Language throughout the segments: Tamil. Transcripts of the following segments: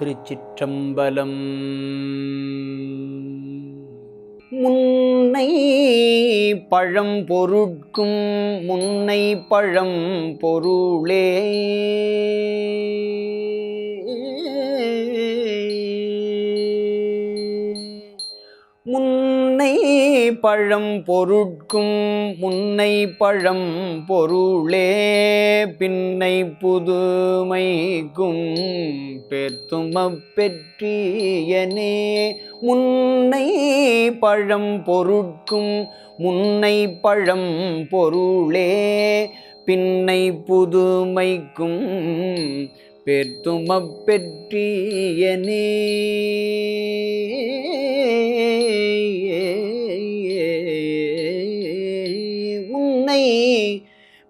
திருச்சிற்றம்பலம். முன்னை பழம் பொருட்கும் முன்னை பழம் பொருளே. முன்னை பழம் பொருட்கும் முன்னை பழம் பொருளே பின்னை புதுமைக்கும் பெத்தும பெற்றியனே. முன்னை பழம் பொருட்கும் முன்னை பழம் பொருளே பின்னை புதுமைக்கும் பெத்தும பெற்றியனே. உன்னை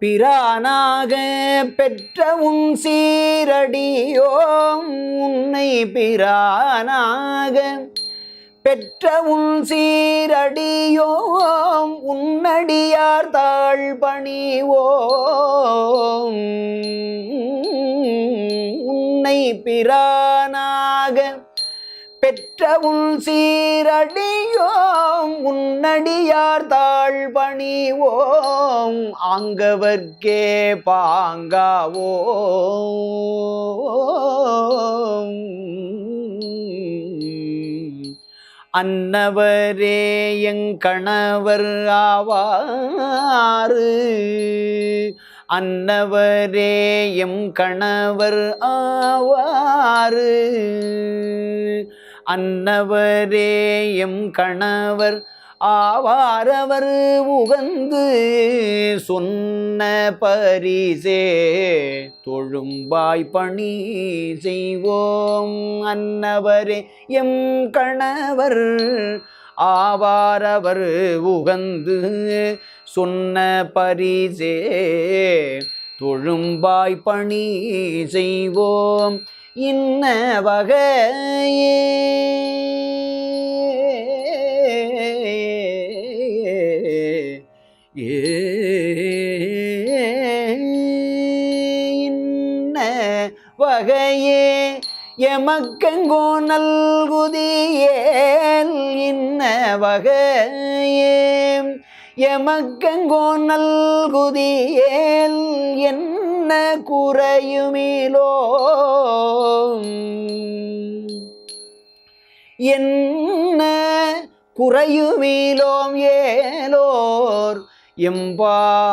பிரானாக பெற்ற உன் சீரடியோம். உன்னை பிரானாக பெற்ற உன் சீரடியோம். உன்னடியார் தாழ் பணிவோம். உன்னை பிரா பெற்ற உன் சீரடியோம் உன்னடியார் தாழ் பணிவோம் ஆங்கவர்க்கே பாங்காவோ அன்னவரே எங்கணவர் ஆவாறு அன்னவரே எம் கணவர் ஆவாறு. அன்னவரே எம் கணவர். ஆவாரவர் உகந்து சொன்ன பரிசே தொழும்பாய் பணி செய்வோம் அன்னவரே எம் கணவர். ஆவாரவர் உகந்து சொன்ன பரிசே தொழும்பாய் பணி செய்வோம் இன்ன வகையே. இன்ன வகையே. எமக்கெங்கோ நல்குதியேல் இன்ன வகையே. எமக்கெங்கோ நல்குதியேல் என்ன என்ன குறையுமிலோ? என்ன குறையுமிலோம் ஏலோர் எம்பாவாய்?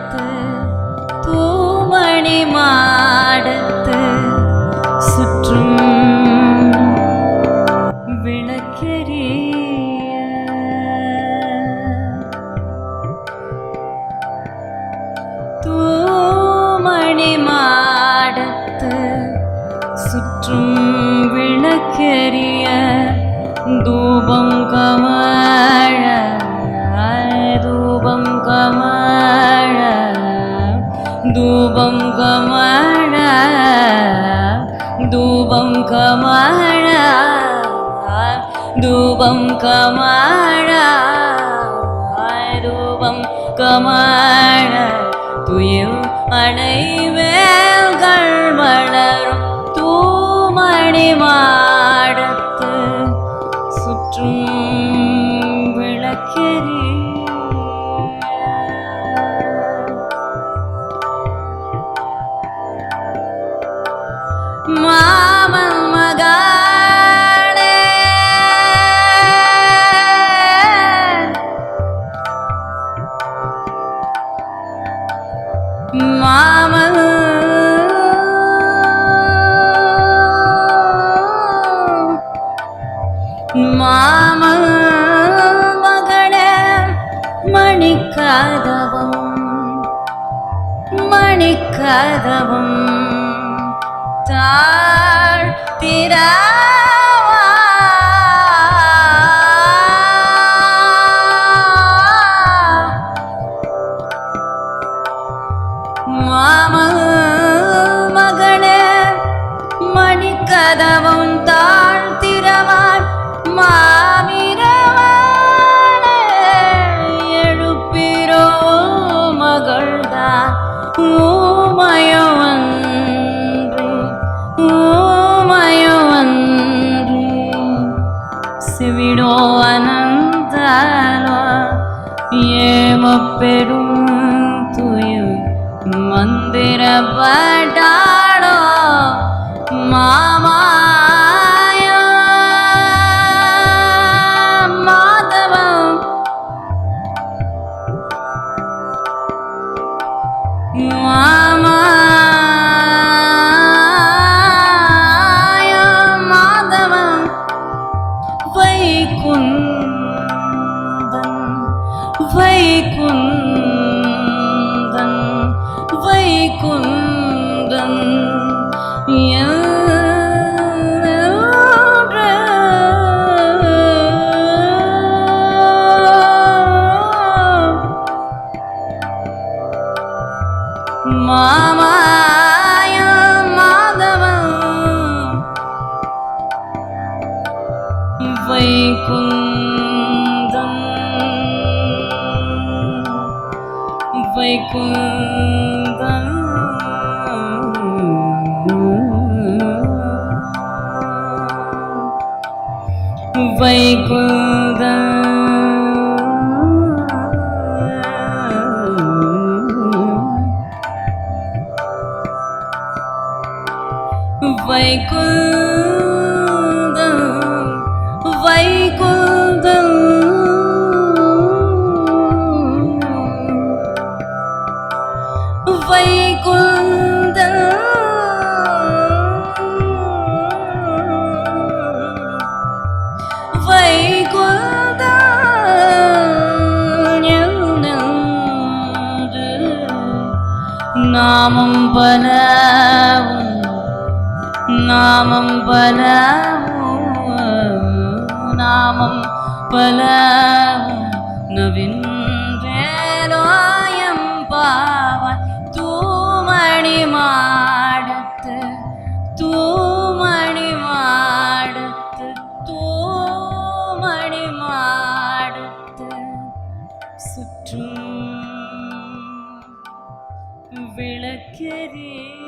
தூமணி மாடத்து சுற்றும் விளக்கெரிய தூபம் கமழ தூபம் கமழ தூபம் கமழ தூபம் கமழ தூபம் கமழ தூபம் கமழ துயர் മണൈവേൽകൾ വളരും തൂമണി മാടത്ത് ചുറ്റും വിളക്കരി. മാ மணிக்கதவம் மணிக்கதவம் தாழ்த்தி மாமன் மகளே மணிக்கதவும் पे வைகுந்தம் வைகுந்தம் வைகுந்தம் வைகுந்தம் நாமம் பலவும் நாமம் பலவும் நாமம் பலவும் சுற்றும் விளக்கரே